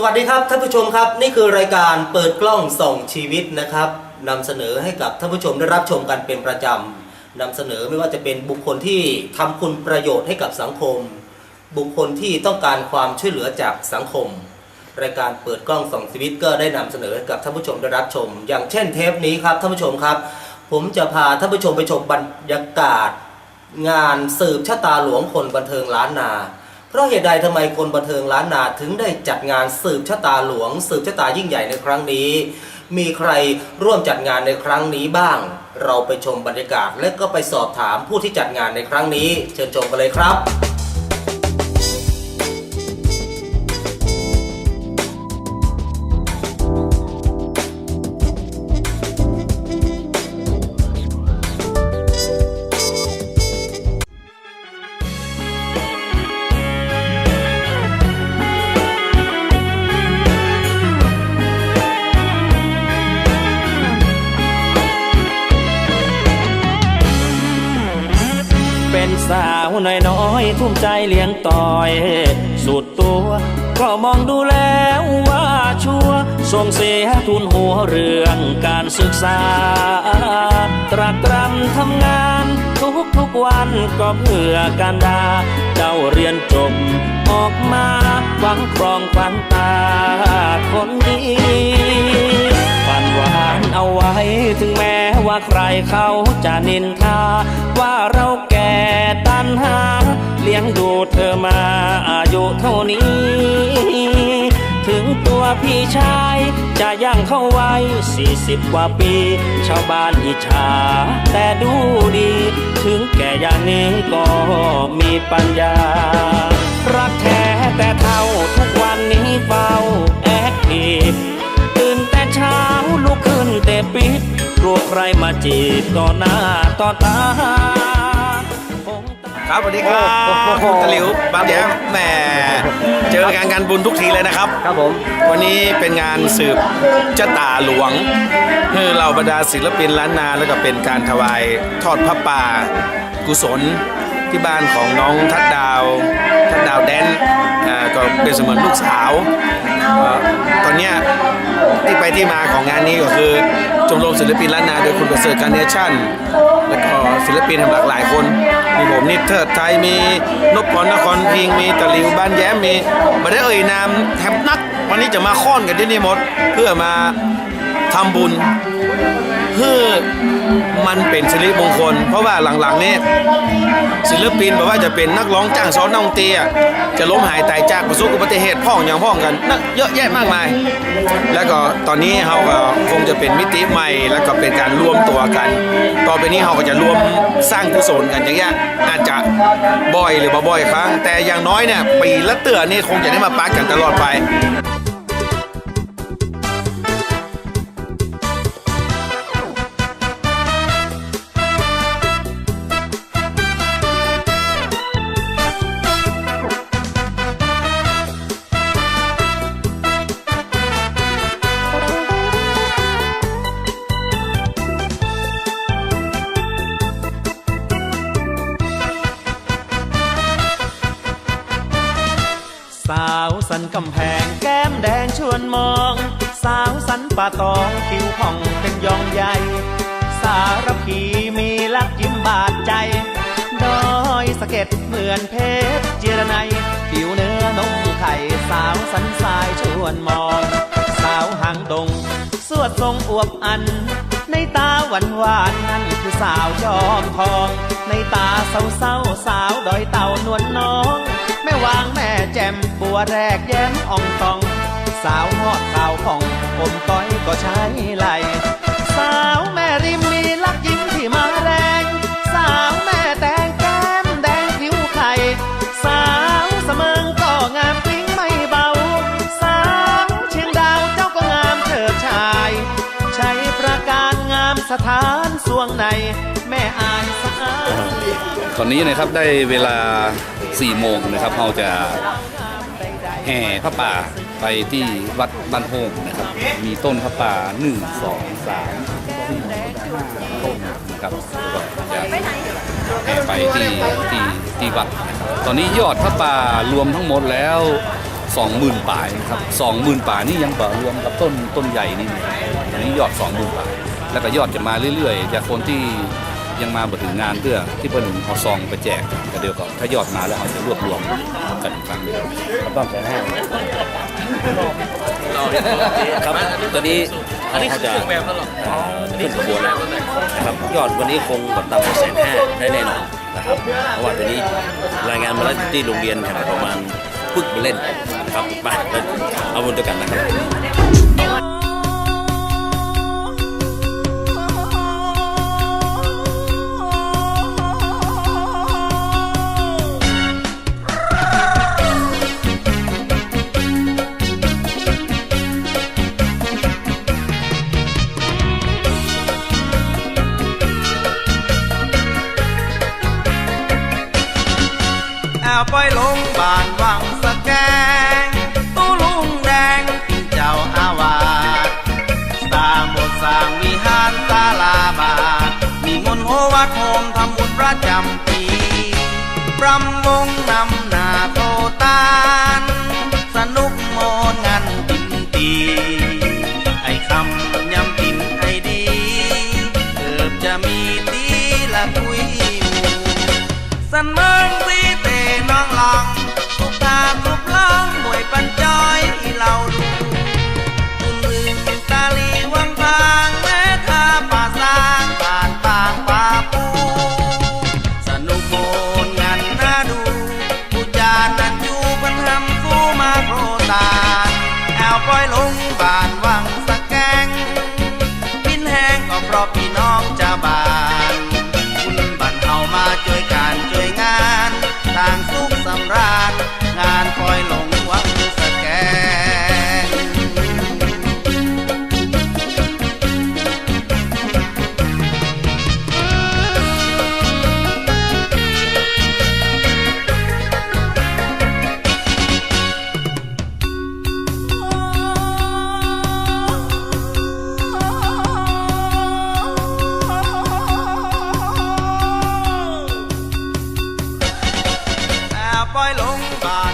สวัสดีครับท่านผู้ชมครับนี่คือรายการเปิดกล้องส่องชีวิตนะครับนำเสนอให้กับท่านผู้ชมได้รับชมกันเป็นประจำนำเสนอไม่ว่าจะเป็นบุคคลที่ทำคุณประโยชน์ให้กับสังคม บุคคลที่ต้องการความช่วยเหลือจากสังคม รายการเปิดกล้องส่องชีวิตก็ได้นำเสนอให้กับท่านผู้ชมได้รับชม อย่างเช่นเทปนี้ครับท่านผู้ชมครับ ผมจะพาท่านผู้ชมไปชมบรรยากาศ งานสืบชะตาหลวงคนบันเทิงล้านนา เพราะเหตุใดทำไมคนบันเทิงล้านนาถึงได้จัดงานสืบชะตาหลวง สืบชะตายิ่งใหญ่ในครั้งนี้ มีใครร่วมจัดงานในครั้งนี้บ้าง เราไปชมบรรยากาศและก็ไปสอบถามผู้ที่จัดงานในครั้งนี้ เชิญชมกันเลยครับ สาวน้อยๆทุ่มใจเลี้ยงต่อย สุดตัว ก็มองดูแล้วว่าชัวส่งเสียทุนหัวเรื่องการศึกษา ตรากตรำทำงานทุกทุกๆวันก็เพื่อการดา เจ้าเรียนจบออกมาหวังครองฝันตาคนดีฝันหวานเอาไว้ถึงแม้ว่าใครเขาจะนินทาว่าเราแก่ตันหา มาอายุเท่านี้ ถึงตัวพี่ชาย จะย่างเข้าไว้สี่สิบกว่าปี ชาวบ้านอิจฉาแต่ดูดี ถึงแก่อย่างนี้ก็มีปัญญา รักแท้แต่เท่าทุกวันนี้เฝ้าแอคทีฟตื่นแต่เช้าลุกขึ้นแต่ปิดกลัวใครมาจีบต่อหน้าต่อตาคงตา ครับสวัสดีครับคุณตะหลิวบางแย้มแหมเจอกันงานบุญทุกทีเลยนะครับ ครับผม วันนี้เป็นงานสืบเจ้าตาหลวงคือเราบรรดาศิลปินล้านนาแล้วก็เป็นการถวายทอดพระป่า กุศลที่บ้านของน้องทัดดาว ทัดดาวแดนอ่าก็เป็นเสมือนลูกสาวเอ่อตอนเนี้ยที่ไปที่มาของงานนี้ก็คือชมรมศิลปินล้านนาโดยคุณประเสริฐการเนชั่น แล้วก็ ศิลปินทำหลากหลายคน มีผมนิดเทิดไทยมีนพพรนครพิงมีตะลิวบ้านแย้มมีมาได้เอ่ยนามแฮมนักวันนี้จะมาค้อนกันที่นี่หมด เพื่อมาทำบุญ เพื่อมันเป็นสิริมงคล เพราะว่าหลังๆนี้ศิลปินแบบว่าจะเป็นนักร้องจ้างซ้อนน้องเตียจะล้มหายตายจากประสบอุบัติเหตุพ่องอย่างพ่องกันนะเยอะแยะมากมาย แล้วก็ตอนนี้เราก็คงจะเป็นมิติใหม่ แล้วก็เป็นการรวมตัวกัน ต่อไปนี้เราก็จะรวมสร้างกุศลกันอย่างเงี้ยอาจจะบ่อยหรือบ่บ่อยครั้ง แต่อย่างน้อยเนี่ยปีละเตือนนี่คงจะได้มาปากันตลอดไป ป่าตองผิวผ่องเป็นยองใหญ่ สารพีมีลักยิ้มบาดใจ ดอยสะเก็ดเหมือนเพชรเจรไนผิวเนื้อนมไข่สาวสันสายชวนมอง สาวหางดง สวดทรงอวบอัน ในตาหวานหวานนั่นคือสาวจอมทอง ในตาเศร้าเศร้าสาวดอยเต่านวลน้อง แม่วางแม่แจ่มบัวแรกแย้มอ่องตอง สาวหอดขาวผ่องผมก้อ ก็ใช้ไหล สาวแม่ริมมีลักยิ้มที่มาแรง สาวแม่แตงแก้มแดงผิวไข่ สาวเสมิงก็งามปิ้งไม่เบา สาวเชียงดาวเจ้าก็งามเถิดชาย ใช้ประการงามสถานสวงใน แม่อายสะอาดตอนนี้นะครับได้เวลา4โมงนะครับเราจะแห่พระป่า ไปที่วัดบ้านโฮงนะครับ มีต้นพระป่า1 2 3 4ต้นนะครับแล้วก็จะแห่ไปที่ที่ที่วัดนะครับตอนนี้ยอดพระป่ารวมทั้งหมดแล้วสองหมื่นป่ายครับสองหมื่นป่านี่ยังบ่รวมกับต้นต้นใหญ่นี่นะครับอันนี้ยอดสองหมื่นป่ายแล้วก็ยอดจะมาเรื่อยๆ จากคนที่ยังมาบ่ถึงงานเพื่อที่เพิ่อนเอาซองไปแจกกันเดียวก่อนถ้ายอดมาแล้วเราจะรวบรวมกันอีกครั้งหนึ่งต้องแสนห้าครับตอนนี้อันนี้เขาจะอ่าขึ้นขบวนแล้วนะครับยอดวันนี้คงแบบต่ำกว่าแสนห้าได้แน่นอนนะครับเพราะว่าตอนนี้รายงานมาแล้วที่โรงเรียนแห่งประมาณพึ่งมาเล่นนะครับไปเอาบุญด้วยกันนะครับ ประจำปี ประมงนำ วยการช่วยงาน ต่างสุขสำราญงานปล่อยลง อบปล่อยลงบ่า